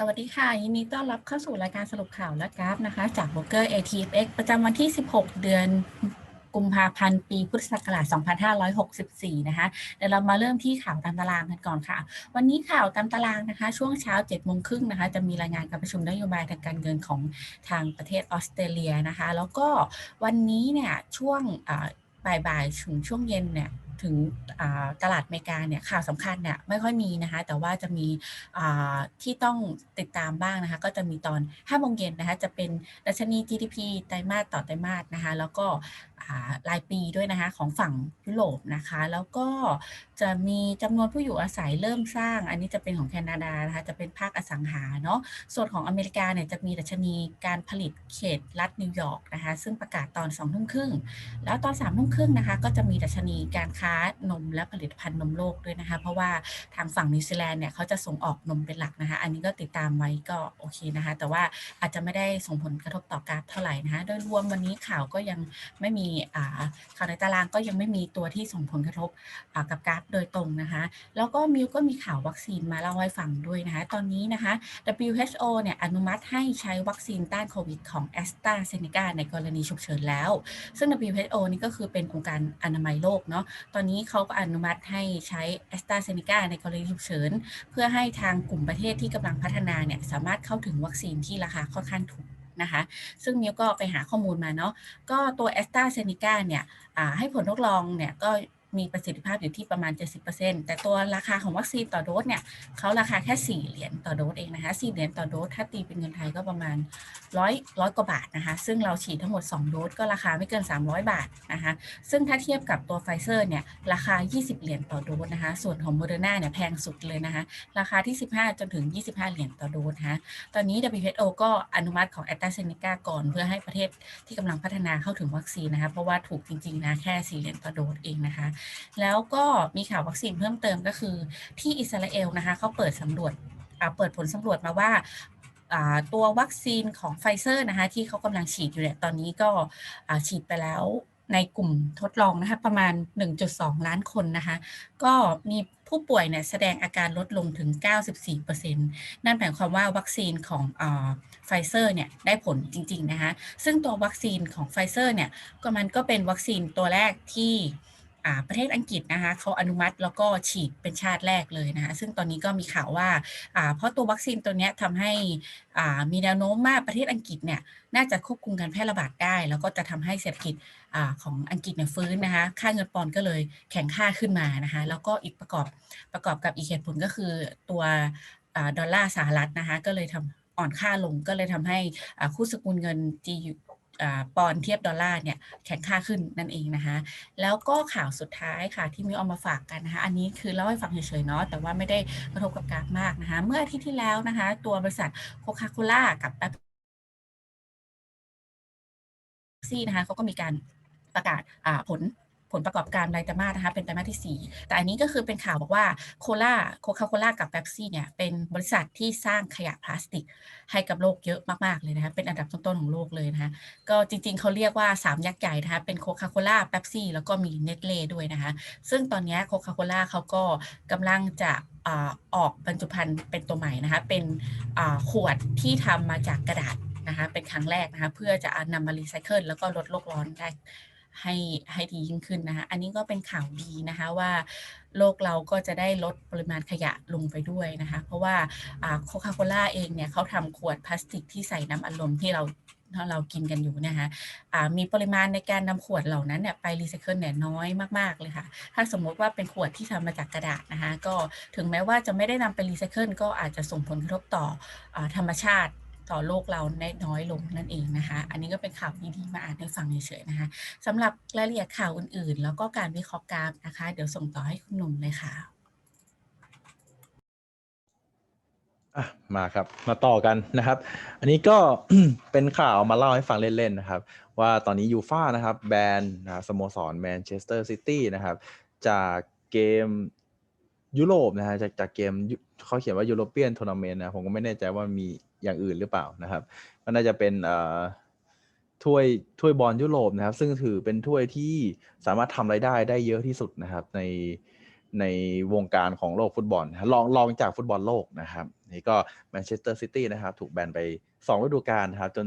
สวัสดีค่ะ ยินดีต้อนรับเข้าสู่รายการสรุปข่าวและกราฟนะคะ จากโบรกเกอร์ ATFX ประจำวันที่ 16 เดือนกุมภาพันธ์ปีพุทธศักราช 2564 นะคะ เดี๋ยวเรามาเริ่มที่ข่าวตามตารางกันก่อนค่ะ วันนี้ข่าวตามตารางนะคะ ช่วงเช้า7โมงครึ่งนะคะ จะมีรายงานการประชุมนโยบายทางการเงินของทางประเทศออสเตรเลียนะคะ แล้วก็วันนี้เนี่ยช่วงบ่ายๆถึงช่วงเย็นเนี่ย ถึงตลาดอเมริกาเนี่ยข่าวสำคัญเนี่ยไม่ค่อยมีนะคะ แต่ว่าจะมีที่ต้องติดตามบ้างนะคะ ก็จะมีตอน5โมงเย็นนะคะ จะเป็นดัชนี GDP ไตรมาสต่อไตรมาสนะคะ แล้วก็รายปีด้วยนะคะของฝั่งยุโรปนะคะ แล้วก็จะมีจำนวนผู้อยู่อาศัยเริ่มสร้าง อันนี้จะเป็นของแคนาดานะคะจะเป็นภาคอสังหาเนาะส่วนของอเมริกาเนี่ยจะมีดัชนีการผลิตเขตรัฐนิวยอร์กนะคะซึ่งประกาศตอน2ทุ่มครึ่งแล้วตอน3ามทุ่มครึ่งนะคะก็จะมีดัชนีการค้านมและผลิตภัณฑ์นมโลกด้วยนะคะ เพราะว่าทางฝั่งนิวซีแลนด์เนี่ยเขาจะส่งออกนมเป็นหลักนะคะ อันนี้ก็ติดตามไว้ก็โอเคนะคะ แต่ว่าอาจจะไม่ได้ส่งผลกระทบต่อกราฟเท่าไหร่นะคะโดยรวมวันนี้ข่าวก็ยังไม่มีข่าวในตารางก็ยังไม่มีตัวที่ส่งผลกระทบกับกราฟโดยตรงนะคะ แล้วก็มิวก็มีข่าววัคซีนมาเล่าให้ฟังด้วยนะคะ ตอนนี้นะคะ WHO เนี่ยอนุมัติให้ใช้วัคซีนต้านโควิดของ a s t r a z เซ e c a ในกรณีฉุกเฉินแล้ว ซึ่ง WHO นี่ก็คือเป็นองค์การอนามัยโลกเนาะ ตอนนี้เขาก็อนุมัติให้ใช้ a s t r a z เซ e c a ในกรณีฉุกเฉิน เพื่อให้ทางกลุ่มประเทศที่กำลังพัฒนาเนี่ยสามารถเข้าถึงวัคซีนที่ราคาค่อนข้างถูก นะคะ ซึ่งมิวก็ไปหาข้อมูลมาเนาะก็ตัวแอสตราเซเนกาเนี่ยให้ผลทดลองเนี่ยก็ มีประสิทธิภาพอยู่ที่ประมาณ 70%แต่ตัวราคาของวัคซีนต่อโดสเนี่ยเขาราคาแค่ 4 เหรียญต่อโดสเองนะคะ4เหรียญต่อโดสถ้าตีเป็นเงินไทยก็ประมาณ 100 100กว่าบาทนะคะ ซึ่งเราฉีดทั้งหมด 2 โดสก็ราคาไม่เกิน 300 บาทนะคะ ซึ่งถ้าเทียบกับตัวไฟเซอร์เนี่ยราคา 20 เหรียญต่อโดสนะคะ ส่วนของโมเดอร์นาเนี่ยแพงสุดเลยนะคะ ราคาที่ 15 จนถึง 25 เหรียญต่อโดสนะคะตอนนี้ WHO ก็อนุมัติของ a s t r a z เซ e c a ก่อนเพื่อให้ประเทศที่กำลังพัฒนาเข้าถึงวัคซีนนะคะ เพราะว่าถูกจริงๆนะแค่ 4 เหรียญต่อโดสเองนะคะแล้วก็มีข่าววัคซีนเพิ่มเติมก็คือ ที่อิสราเอลนะคะเขาเปิดสำรวจเปิดผลสำรวจมาว่าตัววัคซีนของไฟเซอร์นะคะที่เขากำลังฉีดอยู่เนี่ยตอนนี้ก็ฉีดไปแล้วในกลุ่มทดลองนะคะประมาณ 1.2 ล้านคนนะคะก็มีผู้ป่วยเนี่ยแสดงอาการลดลงถึง 94%นั่นหมายความว่าวัคซีนของไฟเซอร์เนี่ยได้ผลจริงๆนะคะซึ่งตัววัคซีนของไฟเซอร์เนี่ยก็มันก็เป็นวัคซีนตัวแรกที่ ประเทศอังกฤษนะคะเขาอนุมัติแล้วก็ฉีดเป็นชาติแรกเลยนะคะซึ่งตอนนี้ก็มีข่าวว่า เพราะตัววัคซีนตัวนี้ทำให้มีแนวโน้มว่าประเทศอังกฤษเนี่ยน่าจะควบคุมการแพร่ระบาดได้ แล้วก็จะทำให้เศรษฐกิจอของอังกฤษเนี่ยฟื้นนะคะค่าเงินปอนด์ก็เลยแข็งค่าขึ้นมานะคะแล้วก็อีกประกอบประกอบกับอีกเหตุผลก็คือตัวอดอลลาร์สหรัฐนะคะก็เลยทำอ่อนค่าลงก็เลยทำให้คู่สกุลเงิน ปอนเทียบดอลลาร์เนี่ยแข็งค่าขึ้นนั่นเองนะคะแล้วก็ข่าวสุดท้ายค่ะที่มิวเอามาฝากกันนะคะอันนี้คือเล่าให้ฟังเฉยๆเนาะแต่ว่าไม่ได้กระทบกับกราฟมากนะคะเมื่ออาทิตย์ที่แล้วนะคะตัวบริษัทโคคาโคล่ากับแป๊บซี่นะคะเขาก็มีการประกาศผล ผลประกอบการรายไตรมาสนะคะเป็นไตรมาสที่ 4 แต่อันนี้ก็คือเป็นข่าวบอกว่าโคลาโคคาโคล่ากับแป๊บซี่เนี่ยเป็นบริษัทที่สร้างขยะพลาสติก ให้กับโลกเยอะมากๆเลยนะคะเป็นอันดับต้นๆของโลกเลยนะคะก็จริงๆเขาเรียกว่า 3 ยักษ์ใหญ่นะคะเป็นโคคาโคล่าเ e ปซี่แล้วก็มีเน t เล่ด้วยนะคะซึ่งตอนนี้โคคาโคล่าเขาก็กำลังจะออกบรรจุภัณฑ์เป็นตัวใหม่นะคะเป็นขวดที่ทำมาจากกระดาษนะคะเป็นครั้งแรกนะคะเพื่อจะเอานำมารีไซเคิลแล้วก็ลดโลกร้อนได้ ให้ให้ดียิ่งขึ้นนะคะ อันนี้ก็เป็นข่าวดีนะคะว่าโลกเราก็จะได้ลดปริมาณขยะลงไปด้วยนะคะ เพราะว่าโคคาโคล่าเองเนี่ยเขาทำขวดพลาสติกที่ใส่น้ำอัดลมที่เราถ้าเรากินกันอยู่นะคะอ่ามีปริมาณในการนำขวดเหล่านั้นเนี่ยไปรีไซเคิลเนี่ยน้อยมากๆเลยค่ะ ถ้าสมมติว่าเป็นขวดที่ทำมาจากกระดาษนะคะ ก็ถึงแม้ว่าจะไม่ได้นำไปรีไซเคิลก็อาจจะส่งผลกระทบต่ออธรรมชาติ ต่อโลกเราได้น้อยลงนั่นเองนะคะ อันนี้ก็เป็นข่าวดีๆมาอ่านให้ฟังเฉยๆนะคะสำหรับรายละเอียดข่าวอื่นๆ แล้วก็การวิเคราะห์กราฟนะคะ เดี๋ยวส่งต่อให้คุณหนุ่มเลยค่ะอะมาครับมาต่อกันนะครับ อันนี้ก็เป็นข่าวมาเล่าให้ฟังเล่นๆนะครับ ว่าตอนนี้ยูฟ่านะครับแบนนะสโมสรแมนเชสเตอร์ซิตี้นะครับจากเกมยุโรปนะฮะจากจากเกมเขาเขียนว่ายูโรเปียนทัวร์นาเมนต์นะผมก็ไม่แน่ใจว่ามี อย่างอื่นหรือเปล่านะครับ ก็น่าจะเป็นถ้วยถ้วยบอลยุโรปนะครับ ซึ่งถือเป็นถ้วยที่สามารถทำรายได้ได้เยอะที่สุดนะครับ ในในวงการของโลกฟุตบอลลองลองจากฟุตบอลโลกนะครับนี่ก็แมนเชสเตอร์ซิตี้นะครับ ถูกแบนไป 2 ฤดูกาลนะครับ จน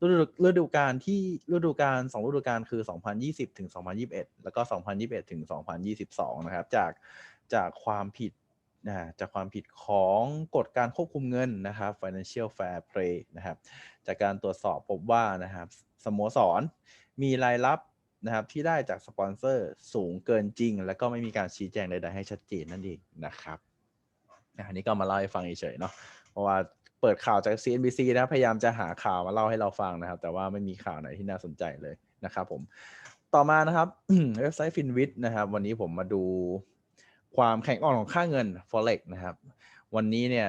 ฤดูฤดูกาลที่ฤดูกาล2ฤดูกาลคือ 2020 ถึง 2021 แล้วก็ 2021 ถึง 2022 นะครับ จากจากความผิด นะจากความผิดของกฎการควบคุมเงินนะครับ financial fair play นะครับ จากการตรวจสอบพบว่านะครับสโมสร มีรายรับนะครับที่ได้จากสปอนเซอร์สูงเกินจริง แล้วก็ไม่มีการชี้แจงใดๆให้ชัดเจนนั่นเองนะครับอันนี้ก็มาเล่าให้ฟังเฉยๆเนาะเพราะว่าเปิดข่าวจาก CNBC นะพยายามจะหาข่าวมาเล่าให้เราฟังนะครับ แต่ว่าไม่มีข่าวไหนที่น่าสนใจเลยนะครับผมต่อมานะครับเว็บไซต์ฟินวิทนะครับ วันนี้ผมมาดู ความแข็งอ่อนของค่าเงิน forex นะครับ วันนี้เนี่ย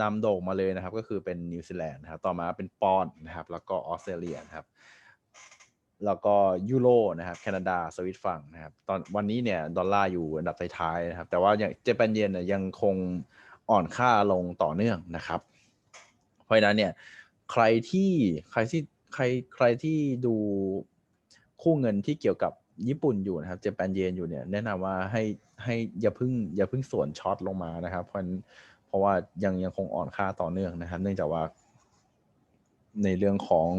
นำโด่งมาเลยนะครับ ก็คือเป็นนิวซีแลนด์นะครับต่อมาเป็นปอนด์นะครับ แล้วก็ออสเตรเลียนะครับ แล้วก็ยูโรนะครับแคนาดาสวิตฝั่งนะครับ ตอนวันนี้เนี่ยดอลลาร์อยู่อันดับท้ายๆนะครับ แต่ว่าอย่างเจแปนเยนเนี่ยยังคงอ่อนค่าลงต่อเนื่องนะครับ เพราะฉะนั้นเนี่ยใครที่ใครที่ใครใครที่ดูคู่เงินที่เกี่ยวกับ ญี่ปุ่นอยู่นะครับเจแปนเยนอยู่เนี่ยแนะนำว่าให้ให้อย่าเพึ่งอย่าเพึ่งส่วนช็อตลงมานะครับ เพราะเพราะว่ายังยังคงอ่อนค่าต่อเนื่องนะครับ เนื่องจากว่าในเรื่องของ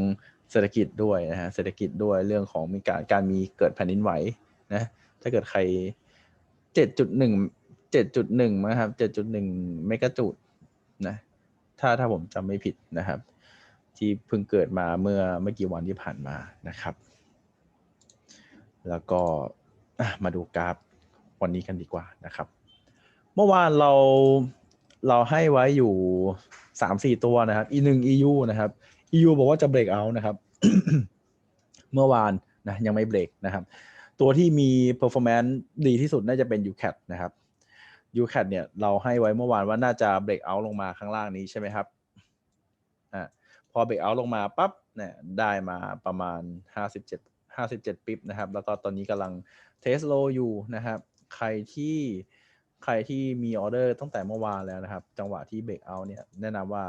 เศรษฐกิจด้วยนะฮะเศรษฐกิจด้วยเรื่องของมีการการมีเกิดแผ่นดินไหวนะถ้าเกิดใครเจ็ดจุดหนึ่งเจ็ดจุดหนึ่งนะครับเจ็ดจุดหนึ่งเมกะจูดนะถ้าถ้าผมจำไม่ผิดนะครับ ที่เพิ่งเกิดมาเมื่อไม่กี่วันที่ผ่านมานะครับ แล้วก็มาดูกราฟวันนี้กันดีกว่านะครับ เมื่อวานเราเราให้ไว้อยู่สามสี่ตัวนะครับ e หนึ่ง EU นะครับ EU บอกว่าจะเบรกเอานะครับ เมื่อวานนะยังไม่เบรกนะครับ ตัวที่มี performance ดีที่สุดน่าจะเป็น UCAT นะครับ UCAT เนี่ยเราให้ไว้เมื่อวานว่าน่าจะเบรกเอาลงมาข้างล่างนี้ใช่ไหมครับอ่าพอเบรกเอาลงมาปั๊บเนี่ยได้มาประมาณ 57 57 ปิ๊บนะครับ แล้วก็ตอนนี้กำลังเทสโลอยู่นะครับ ใครที่ใครที่มีออเดอร์ตั้งแต่เมื่อวานแล้วนะครับ จังหวะที่เบรกเอาเนี่ยแนะนำว่า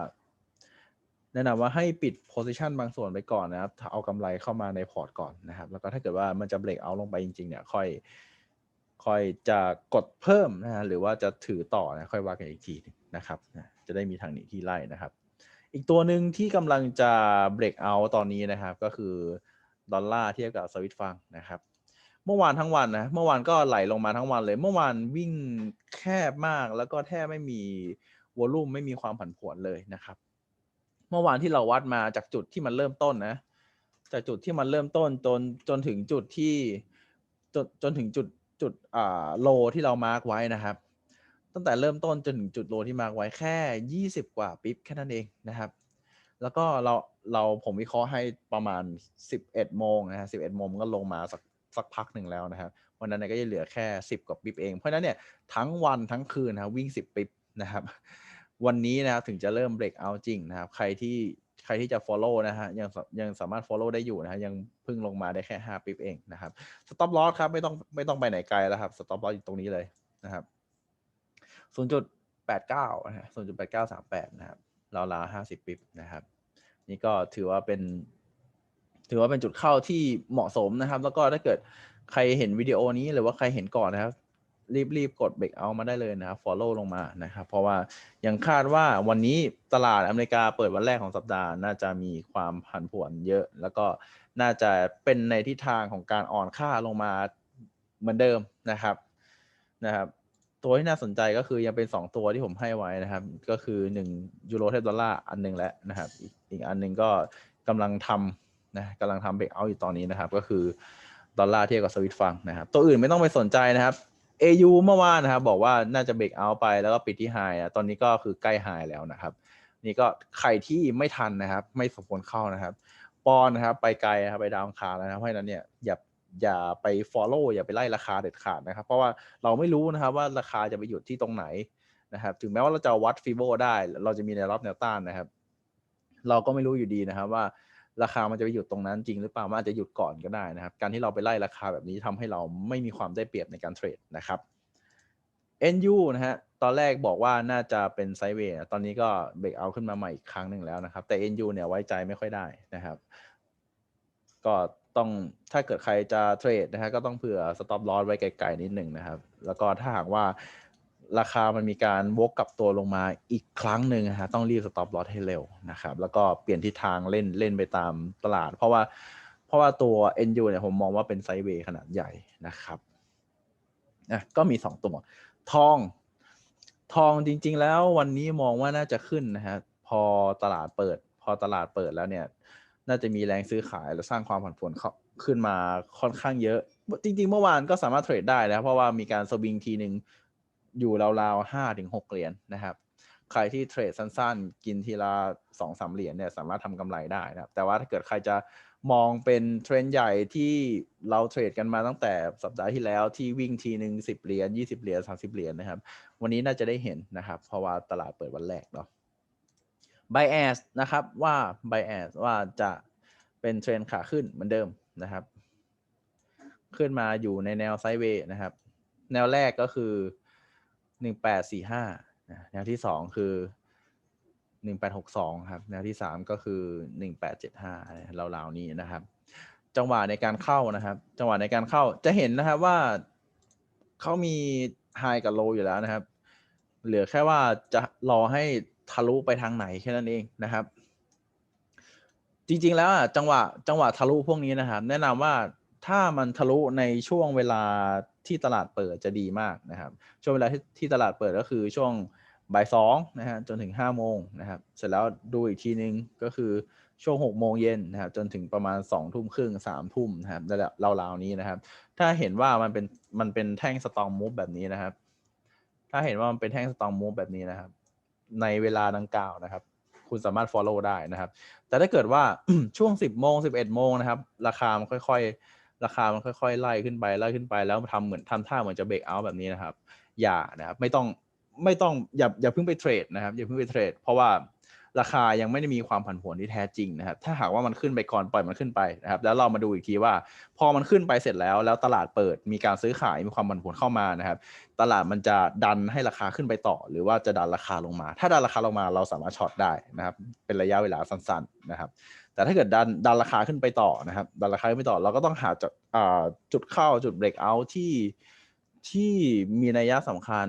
แนะนำว่าให้ปิดโพซิชันบางส่วนไปก่อนนะครับ เอากำไรเข้ามาในพอร์ตก่อนนะครับ แล้วก็ถ้าเกิดว่ามันจะเบรกเอาลงไปจริงๆเนี่ยค่อยค่อยจะกดเพิ่มนะฮะหรือว่าจะถือต่อนะค่อยว่ากันอีกทีนะครับ จะได้มีทางหนีที่ไล่นะครับ อีกตัวหนึ่งที่กำลังจะเบรกเอาตอนนี้นะครับก็คือ ดอลลาร์เทียบกับสวิตฟังนะครับ เมื่อวานทั้งวันนะ เมื่อวานก็ไหลลงมาทั้งวันเลย เมื่อวานวิ่งแคบมากแล้วก็แทบไม่มีวอลุ่มไม่มีความผันผวนเลยนะครับ เมื่อวานที่เราวัดมาจากจุดที่มันเริ่มต้นนะ จากจุดที่มันเริ่มต้นจนจนถึงจุดที่จนจนถึงจุดจุดอ่าโลที่เรามาร์กไว้นะครับ ตั้งแต่เริ่มต้นจนถึงจุดโลที่มาร์กไว้แค่ยี่สิบกว่าปิ๊บแค่นั้นเองนะครับ แล้วก็เรา เราผมวิเคราะห์ให้ประมาณสิบเอ็ดโมงนะฮะสิบเอ็ดโมงก็ลงมาสักสักพักหนึ่งแล้วนะครับวันนั้นก็จะเหลือแค่สิบกว่าปิ๊บเอง เพราะฉะนั้นเนี่ยทั้งวันทั้งคืนนะครับวิ่งสิบปิ๊บนะครับ วันนี้นะครับถึงจะเริ่มเบรกเอาจริงนะครับ ใครที่ใครที่จะ follow นะฮะยังยังสามารถ follow ได้อยู่นะฮะยังเพิ่งลงมาได้แค่ 5 ปิ๊บเองนะครับ stop loss ครับไม่ต้องไม่ต้องไปไหนไกลแล้วครับ stop loss อยู่ตรงนี้เลยนะครับ0.89นะฮะ0.8938นะครับราวๆ50 ปิ๊บนะครับ นี่ก็ถือว่าเป็น ถือว่าเป็นจุดเข้าที่เหมาะสมนะครับ แล้วก็ถ้าเกิดใครเห็นวิดีโอนี้หรือว่าใครเห็นก่อนนะครับ รีบรีบกดเบรกเอามาได้เลยนะครับ follow ลงมานะครับ เพราะว่ายังคาดว่าวันนี้ตลาดอเมริกาเปิดวันแรกของสัปดาห์ น่าจะมีความผันผวนเยอะ แล้วก็น่าจะเป็นในทิศทางของการอ่อนค่าลงมาเหมือนเดิมนะครับนะครับตัวที่น่าสนใจก็คือยังเป็น 2 ตัวที่ผมให้ไว้นะครับ ก็คือ 1 ยูโรเทียบดอลลาร์อันหนึงแล้วนะครับอีก อีกอันหนึงก็กำลังทำนะกำลังทำเบรกเอาอยู่ตอนนี้นะครับ ก็คือดอลลาร์เทียบกับสวิตฟังนะครับ ตัวอื่นไม่ต้องไปสนใจนะครับ AU เมื่อวานนะครับ บอกว่าน่าจะเบรกเอาไปแล้วก็ปิดที่ไฮอะตอนนี้ก็คือใกล้ไฮแล้วนะครับ นี่ก็ใครที่ไม่ทันนะครับ ไม่สมควรเข้านะครับปอนนะครับไปไกลนะครับไปดาวคาแล้วนะเพราะฉะนั้นเนี่ยอย่าอย่าไป follow อย่าไปไล่ราคาเด็ดขาดนะครับ เพราะว่าเราไม่รู้นะครับว่าราคาจะไปหยุดที่ตรงไหนนะครับ ถึงแม้ว่าเราจะวัดฟีโบได้ เราจะมีแนวรับแนวต้านนะครับ เราก็ไม่รู้อยู่ดีนะครับว่าราคามันจะไปหยุดตรงนั้นจริงหรือเปล่ามันอาจจะหยุดก่อนก็ได้นะครับ การที่เราไปไล่ราคาแบบนี้ทำให้เราไม่มีความได้เปรียบในการเทรดนะครับ NU นะฮะตอนแรกบอกว่าน่าจะเป็นไซเวย์ตอนนี้ก็เบรกเอาขึ้นมาใหม่อีกครั้งหนึ่งแล้วนะครับ แต่ NU เนี่ยไว้ใจไม่ค่อยได้นะครับ ก็ต้องถ้าเกิดใครจะเทรดนะฮะก็ต้องเผื่อ stop loss ไว้ไกลๆนิดหนึ่งนะครับ แล้วก็ถ้าหากว่า ราคามันมีการวกกลับตัวลงมาอีกครั้งหนึ่งนะฮะต้องรีบสต็อปลอสให้เร็วนะครับแล้วก็เปลี่ยนทิศทางเล่นเล่นไปตามตลาด เพราะว่าเพราะว่าตัว NU เนี่ยผมมองว่าเป็นไซด์เวย์ขนาดใหญ่นะครับอะก็มีสองตัว ทอง ทองจริง ๆ แล้ววันนี้มองว่าน่าจะขึ้นนะฮะพอตลาดเปิด พอตลาดเปิดแล้วเนี่ย น่าจะมีแรงซื้อขายและสร้างความผันผวนขึ้นมาค่อนข้างเยอะ จริง ๆ เมื่อวานก็สามารถเทรดได้นะครับเพราะว่ามีการสวิงทีหนึ่ง อยู่ราวๆห้าถึงหกเหรียญนะครับ ใครที่เทรดสั้นๆ กินทีละสองสามเหรียญเนี่ยสามารถทำกำไรได้นะครับ แต่ว่าถ้าเกิดใครจะมองเป็นเทรนด์ใหญ่ที่เราเทรดกันมาตั้งแต่สัปดาห์ที่แล้วที่วิ่งทีหนึ่งสิบเหรียญยี่สิบเหรียญสามสิบเหรียญนะครับ วันนี้น่าจะได้เห็นนะครับ เพราะว่าตลาดเปิดวันแรกเนาะ bias นะครับว่า bias ว่าจะเป็นเทรนขาขึ้นเหมือนเดิมนะครับ ขึ้นมาอยู่ในแนวไซด์เวย์นะครับ แนวแรกก็คือ หนึ่งแปดสี่ห้าแนวที่สองคือหนึ่งแปดหกสองครับ แนวที่สามก็คือหนึ่งแปดเจ็ดห้าราวๆนี้นะครับ จังหวะในการเข้านะครับ จังหวะในการเข้าจะเห็นนะครับว่าเขามีไฮกับโลอยู่แล้วนะครับ เหลือแค่ว่าจะรอให้ทะลุไปทางไหนแค่นั้นเองนะครับ จริงๆแล้วจังหวะจังหวะทะลุพวกนี้นะครับ แนะนำว่าถ้ามันทะลุในช่วงเวลา ที่ตลาดเปิดจะดีมากนะครับ ช่วงเวลาที่ที่ตลาดเปิดก็คือช่วงบ่ายสองนะฮะจนถึงห้าโมงนะครับ เสร็จแล้วดูอีกทีนึงก็คือช่วงหกโมงเย็นนะครับ จนถึงประมาณสองทุ่มครึ่งสามทุ่มนะครับราวๆนี้นะครับ ถ้าเห็นว่ามันเป็นมันเป็นแท่งสตองมูฟแบบนี้นะครับ ถ้าเห็นว่ามันเป็นแท่งสตองมูฟแบบนี้นะครับ ในเวลาดังกล่าวนะครับ คุณสามารถ follow ได้นะครับ แต่ถ้าเกิดว่าช่วง 10โมง11โมงนะครับ ราคามันค่อยๆ ราคามันค่อยๆไล่ขึ้นไปไล่ขึ้นไปแล้วทำเหมือนทำท่าเหมือนจะเบรกเอาแบบนี้นะครับ อย่านะครับไม่ต้องไม่ต้องอย่าอย่าเพิ่งไปเทรดนะครับอย่าเพิ่งไปเทรด เพราะว่าราคายังไม่ได้มีความผันผวนที่แท้จริงนะครับ ถ้าหากว่ามันขึ้นไปก่อนปล่อยมันขึ้นไปนะครับ แล้วเรามาดูอีกทีว่า พอมันขึ้นไปเสร็จแล้ว แล้วตลาดเปิดมีการซื้อขายมีความผันผวนเข้ามานะครับ ตลาดมันจะดันให้ราคาขึ้นไปต่อ หรือว่าจะดันราคาลงมา ถ้าดันราคาลงมาเราสามารถช็อตได้นะครับ เป็นระยะเวลาสั้น ๆ นะครับ แต่ถ้าเกิดดันดันราคาขึ้นไปต่อนะครับ ดันราคาขึ้นไปต่อเราก็ต้องหาจุดอ่าจุดเข้าจุดเบรกเอาท์ที่ที่มีนัยยะสำคัญ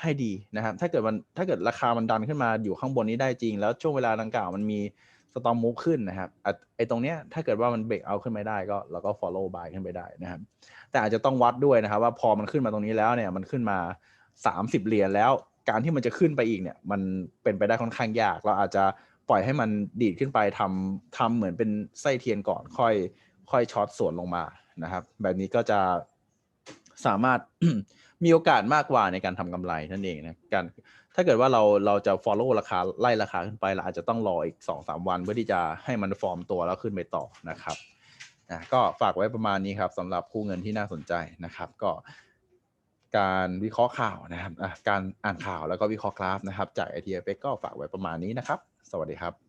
ให้ดีนะครับ ถ้าเกิดมันถ้าเกิดราคามันดันขึ้นมาอยู่ข้างบนนี้ได้จริง แล้วช่วงเวลาดังกล่าวมันมีสตอมมูฟขึ้นนะครับไอตรงเนี้ยถ้าเกิดว่ามันเบรกเอาขึ้นไม่ได้ก็เราก็ follow buy ขึ้นไปได้นะครับ แต่อาจจะต้องวัดด้วยนะครับ ว่าพอมันขึ้นมาตรงนี้แล้วเนี่ยมันขึ้นมา 30 เหรียญแล้ว การที่มันจะขึ้นไปอีกเนี่ย มันเป็นไปได้ค่อนข้างยาก เราอาจจะ ปล่อยให้มันดีดขึ้นไปทำทำเหมือนเป็นไส้เทียนก่อนค่อย ค่อยช็อตส่วนลงมานะครับ แบบนี้ก็จะสามารถมีโอกาสมากกว่าในการทำกำไรนั่นเองนะการถ้าเกิดว่าเราเราจะ follow ราคาไล่ราคาขึ้นไปเราอาจจะต้องรออีกสองสามวันเพื่อที่จะให้มันฟอร์มตัวแล้วขึ้นไปต่อนะครับนะก็ฝากไว้ประมาณนี้ครับสำหรับคู่เงินที่น่าสนใจนะครับ ก็การวิเคราะห์ข่าวนะครับการอ่านข่าวแล้วก็วิเคราะห์กราฟนะครับ จาก i t f ก็ฝากไว้ประมาณนี้นะครับ สวัสดีครับ